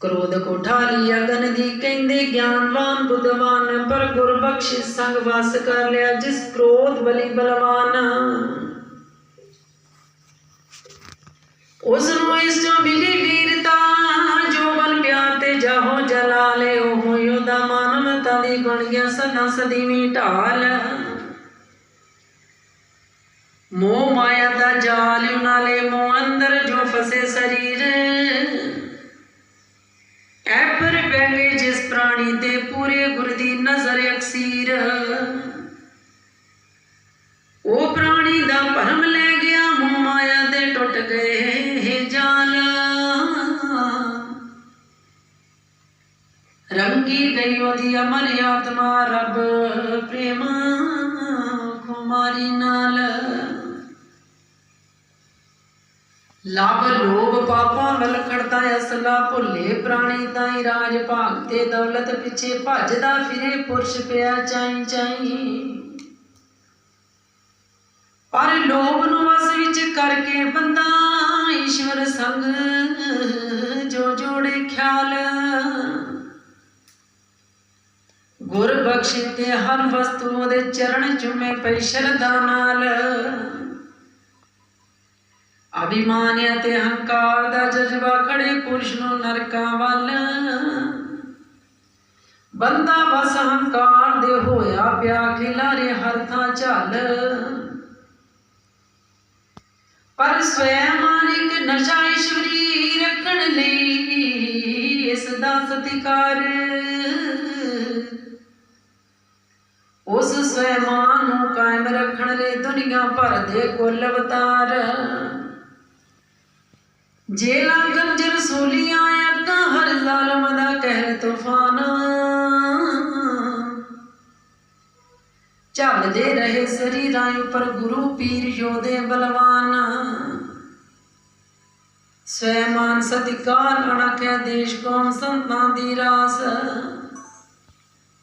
ਕ੍ਰੋਧ ਕੋ ਠਾਲੀ ਅਗਨ ਦੀ ਕਹਿੰਦੇ ਗਿਆਨਵਾਨ ਬੁੱਧਵਾਨ ਪਰ ਗੁਰ ਬਖਸ਼ਿਸ਼ ਸੰਗ ਵਸ ਕਰ ਲਿਆ, ਜਿਸ ਕ੍ਰੋਧ ਬਲੀ ਬਲਵਾਨ। ਉਸ ਨੂੰ ਇਸ ਚੋਂ ਮਿਲੀ ਵੀਰਤਾ, ਜੋ ਬਲ ਪਿਆਰ ਤੇ ਜਾਹੋ ਜਲਾ ਲੈ, ਉਹ ਯੋਦਾ ਮਾਨਵਤਾ ਦੀ ਬਣ ਗਿਆ ਸਦਾ ਸਦੀਵੀ ਢਾਲ। ਮੋਹ ਮਾਇਆ ਦਾ ਜਾਲ ਨਾਲੇ ਮੋਹ ਅੰਦਰ, ਜੋ ਫਸੇ ਸਰੀਰ 95 ਜਿਸ ਪ੍ਰਾਣੀ ਤੇ ਪੂਰੇ ਗੁਰ ਦੀ ਨਜ਼ਰ ਅਕਸੀਰ। ਉਹ ਪ੍ਰਾਣੀ ਦਾ ਭਰਮ ਲੈ ਗਿਆ, ਮੋਹ ਮਾਇਆ ਦੇ ਟੁੱਟ ਗਏ ਜਾਲ ਰੰਗੀ ਗਈ ਉਹਦੀ ਅਮਰ ਆਤਮਾ, ਰੱਬ ਪ੍ਰੇਮ। ਲਾਭ ਲੋਭ ਪਾਪਾਂ ਵੱਲ ਅਸਲਾ ਭੁੱਲੇ ਪ੍ਰਾਣੀ ਤਾਈ ਰਾਜ ਭਾਗ ਤੇ ਦੌਲਤ ਪਿੱਛੇ ਭੱਜਦਾ ਫਿਰੇ ਪੁਰਸ਼ ਪਿਆ ਚਾਈ ਚਾਈ। ਪਰ ਲੋਭ ਨੂੰ ਵਸ ਵਿੱਚ ਕਰਕੇ ਬੰਦਾ ਈਸ਼ਵਰ ਸੰਗ ਜੋ ਜੋੜੇ ਖਿਆਲ। ਗੁਰ ਬਖਸ਼ੇ ਤੇ ਹਰ ਵਸਤੂ ਦੇ ਚਰਨ ਚੁੰਮੇ ਪਈ ਸ਼ਰਧਾ ਨਾਲ। ਅਭਿਮਾਨ ਅਤੇ ਹੰਕਾਰ ਦਾ ਜਜ਼ਬਾ ਖੜੇ ਪੁਰਸ਼ ਨੂੰ ਨਰਕਾਂ ਵੱਲ। ਬੰਦਾ ਬਸ ਹੰਕਾਰ ਦੇ ਹੋਇਆ ਪਿਆ, ਖਿਲਾਰੇ ਹਰ ਥਾਂ ਝੱਲ। ਪਰ ਸਵੈਮ ਮਾਨਿਕ ਨਸ਼ਾ ਈਸ਼ਵਰੀ ਰੱਖਣ ਲਈ, ਇਸ ਦਾ ਸਤਿਕਾਰ। ਉਸ ਸਵੈਮਾਨ ਨੂੰ ਕਾਇਮ ਰੱਖਣ ਲਈ ਦੁਨੀਆ ਭਰ ਦੇ ਕੁੱਲ ਅਵਤਾਰ। ਜੇਲਾ ਗੰਜਰ ਸੋਲੀਆਂ ਅੱਗਾ, ਹਰ ਜ਼ਾਲਮ ਦਾ ਕਹਿਰ ਤੂਫਾਨ। ਚੱਲਦੇ ਰਹੇ ਸਰੀਰਾਂ ਉੱਪਰ ਗੁਰੂ ਪੀਰ ਯੋਧੇ ਬਲਵਾਨ। ਸਵੈਮਾਨ ਸਤਿਕਾਰ ਅਣਖਿਆ ਦੇਸ਼ ਕੌਮ ਸੰਤਾਂ ਦੀ ਰਾਸ।